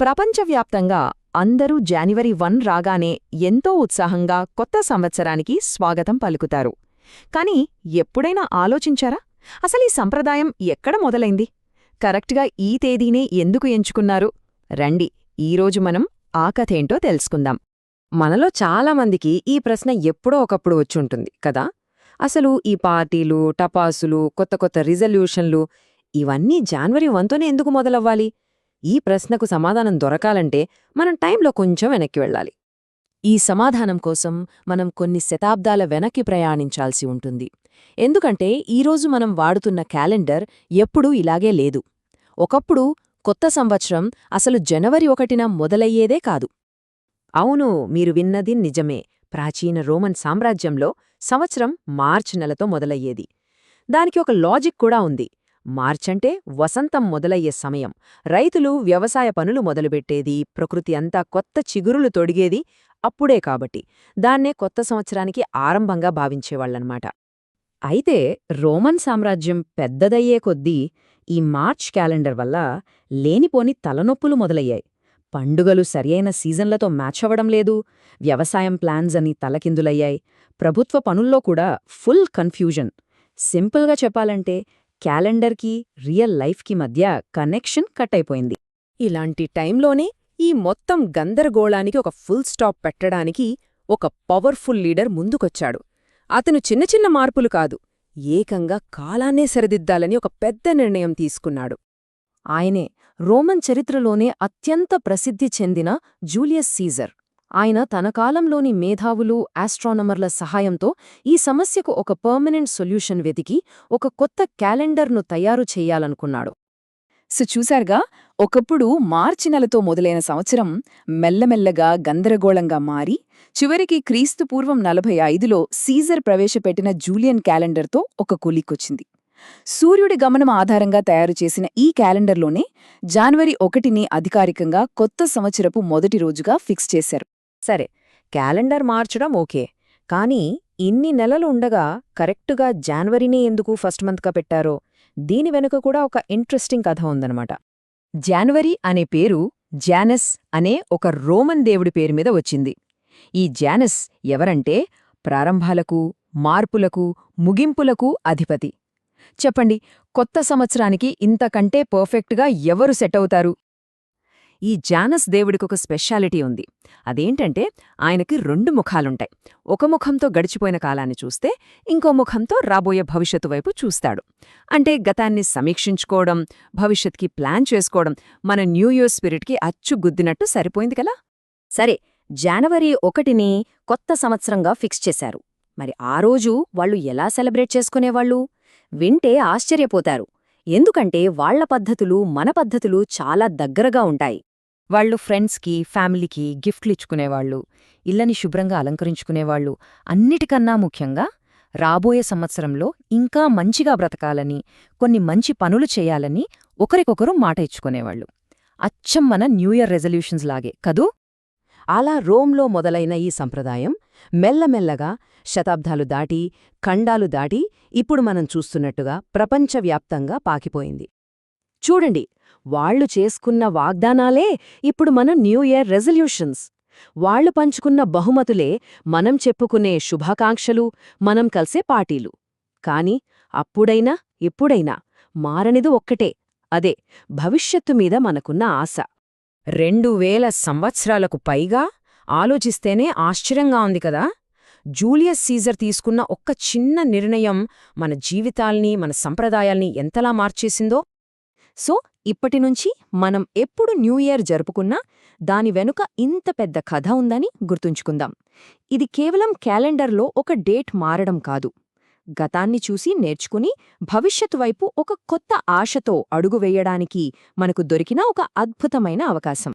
ప్రపంచవ్యాప్తంగా అందరూ January one రాగానే ఎంతో ఉత్సాహంగా కొత్త సంవత్సరానికి స్వాగతం పలుకుతారు. కాని ఎప్పుడైనా ఆలోచించారా? అసలీ సంప్రదాయం ఎక్కడ మొదలైంది? కరెక్ట్గా ఈ తేదీనే ఎందుకు ఎంచుకున్నారు? రండి ఈరోజు మనం ఆ కథేంటో తెలుసుకుందాం. మనలో చాలామందికి ఈ ప్రశ్న ఎప్పుడో ఒకప్పుడు వచ్చుంటుంది కదా? అసలు ఈ పార్టీలు టపాసులు కొత్త కొత్త రిజల్యూషన్లు ఇవన్నీ జాన్వరి వన్తోనే ఎందుకు మొదలవ్వాలి? ఈ ప్రశ్నకు సమాధానం దొరకాలంటే మనం టైంలో కొంచెం వెనక్కి వెళ్ళాలి. ఈ సమాధానం కోసం మనం కొన్ని శతాబ్దాల వెనక్కి ప్రయాణించాల్సి ఉంటుంది. ఎందుకంటే ఈరోజు మనం వాడుతున్న క్యాలెండర్ ఎప్పుడూ ఇలాగే లేదు. ఒకప్పుడు కొత్త సంవత్సరం అసలు జనవరి ఒకటిన మొదలయ్యేదే కాదు. అవును మీరు విన్నది నిజమే. ప్రాచీన రోమన్ సామ్రాజ్యంలో సంవత్సరం మార్చ్ నెలతో మొదలయ్యేది. దానికి ఒక లాజిక్ కూడా ఉంది. మార్చంటే వసంతం మొదలయ్యే సమయం. రైతులు వ్యవసాయ పనులు మొదలుపెట్టేది ప్రకృతి అంతా కొత్త చిగురులు తొడిగేది అప్పుడే కాబట్టి. దాన్నే కొత్త సంవత్సరానికి ఆరంభంగా భావించేవాళ్ళన్నమాట అయితే రోమన్ సామ్రాజ్యం పెద్దదయ్యే కొద్దీ ఈ మార్చ్ క్యాలెండర్ వల్ల లేనిపోని తలనొప్పులు మొదలయ్యాయి. పండుగలు సరియైన సీజన్లతో మ్యాచ్ అవ్వడం లేదు వ్యవసాయం ప్లాన్స్ అని తలకిందులయ్యాయి. ప్రభుత్వ పనుల్లో కూడా ఫుల్ కన్ఫ్యూజన్. సింపుల్గా చెప్పాలంటే క్యాలెండర్కి రియల్ లైఫ్కి మధ్య కనెక్షన్ కట్ అయిపోయింది ఇలాంటి టైంలోనే ఈ మొత్తం గందరగోళానికి ఒక ఫుల్ స్టాప్ పెట్టడానికి ఒక పవర్ఫుల్ లీడర్ ముందుకొచ్చాడు. అతను చిన్న చిన్న మార్పులు కాదు ఏకంగా కాలాన్నే సరిదిద్దాలని ఒక పెద్ద నిర్ణయం తీసుకున్నాడు. ఆయనే రోమన్ చరిత్రలోనే అత్యంత ప్రసిద్ధి చెందిన జూలియస్ సీజర్. ఆయన తన కాలంలోని మేధావులు ఆస్ట్రానమర్ల సహాయంతో ఈ సమస్యకు ఒక పర్మనెంట్ సొల్యూషన్ వెతికి ఒక కొత్త క్యాలెండర్ను తయారు చేయాలనుకున్నాడు. సో చూశారుగా ఒకప్పుడు మార్చి నెలతో మొదలైన సంవత్సరం మెల్లమెల్లగా గందరగోళంగా మారి చివరికి క్రీస్తుపూర్వం నలభై ఐదులో సీజర్ ప్రవేశపెట్టిన జూలియన్ క్యాలెండర్తో ఒక కూలికొచ్చింది సూర్యుడి గమనం ఆధారంగా తయారు చేసిన ఈ క్యాలెండర్లోనే జాన్వరి ఒకటిని అధికారికంగా కొత్త సంవత్సరపు మొదటి రోజుగా ఫిక్స్ చేశారు. సరే క్యాలెండర్ మార్చడం ఓకే. కానీ ఇన్ని నెలలు ఉండగా కరెక్టుగా జాన్వరినే ఎందుకు ఫస్ట్ మంత్గా పెట్టారో? దీని వెనుక కూడా ఒక ఇంట్రెస్టింగ్ కథ ఉందన్నమాట. జాన్వరి అనే పేరు జానస్ అనే ఒక రోమన్ దేవుడి పేరు మీద వచ్చింది. ఈ జానస్ ఎవరంటే ప్రారంభాలకు మార్పులకు ముగింపులకు అధిపతి. చెప్పండి కొత్త సంవత్సరానికి ఇంతకంటే పర్ఫెక్ట్గా ఎవరు సెట్ అవుతారు? ఈ జానస్ దేవుడికొక స్పెషాలిటీ ఉంది. అదేంటంటే ఆయనకి రెండు ముఖాలుంటాయి. ఒక ముఖంతో గడిచిపోయిన కాలాన్ని చూస్తే ఇంకో ముఖంతో రాబోయే భవిష్యత్తు వైపు చూస్తాడు. అంటే గతాన్ని సమీక్షించుకోవడం భవిష్యత్కి ప్లాన్ చేసుకోవడం మన న్యూ ఇయర్ స్పిరిట్కి అచ్చు గుద్దినట్టు సరిపోయింది కదా? సరే జనవరి ఒకటిని కొత్త సంవత్సరంగా ఫిక్స్ చేశారు. మరి ఆ రోజు వాళ్ళు ఎలా సెలబ్రేట్ చేసుకునేవాళ్ళు? వింటే ఆశ్చర్యపోతారు. ఎందుకంటే వాళ్ళ పద్ధతులు మన పద్ధతులు చాలా దగ్గరగా ఉంటాయి. వాళ్ళు ఫ్రెండ్స్కి ఫ్యామిలీకి గిఫ్ట్లిచ్చుకునేవాళ్ళు ఇల్లని శుభ్రంగా అలంకరించుకునేవాళ్ళు. అన్నిటికన్నా ముఖ్యంగా రాబోయే సంవత్సరంలో ఇంకా మంచిగా బ్రతకాలని కొన్ని మంచి పనులు చేయాలని ఒకరికొకరు మాట ఇచ్చుకునేవాళ్ళు. అచ్చం మన న్యూ ఇయర్ రెజల్యూషన్స్ లాగే కదూ? అలా రోమ్లో మొదలైన ఈ సంప్రదాయం మెల్లమెల్లగా శతాబ్దాలు దాటి ఖండాలు దాటి ఇప్పుడు మనం చూస్తున్నట్టుగా ప్రపంచవ్యాప్తంగా పాకిపోయింది. చూడండి వాళ్ళు చేసుకున్న వాగ్దానాలే ఇప్పుడు మన న్యూ ఇయర్ రెజల్యూషన్స్. వాళ్ళు పంచుకున్న బహుమతులే మనం చెప్పుకునే శుభాకాంక్షలు మనం కలిసే పార్టీలు. కాని అప్పుడైనా ఇప్పుడైనా మారనిది ఒక్కటే అదే భవిష్యత్తు మీద మనకున్న ఆశ. రెండు వేల సంవత్సరాలకు పైగా ఆలోచిస్తేనే ఆశ్చర్యంగా ఉంది కదా. జూలియస్ సీజర్ తీసుకున్న ఒక్క చిన్న నిర్ణయం మన జీవితాల్ని మన సంప్రదాయాల్ని ఎంతలా మార్చేసిందో. సో ఇప్పటినుంచి మనం ఎప్పుడు న్యూ ఇయర్ జరుపుకున్నా దాని వెనుక ఇంత పెద్ద కథ ఉందని గుర్తుంచుకుందాం. ఇది కేవలం క్యాలెండర్లో ఒక డేట్ మారడం కాదు. గతాన్ని చూసి నేర్చుకుని భవిష్యత్తు వైపు ఒక కొత్త ఆశతో అడుగు వేయడానికి మనకు దొరికిన ఒక అద్భుతమైన అవకాశం.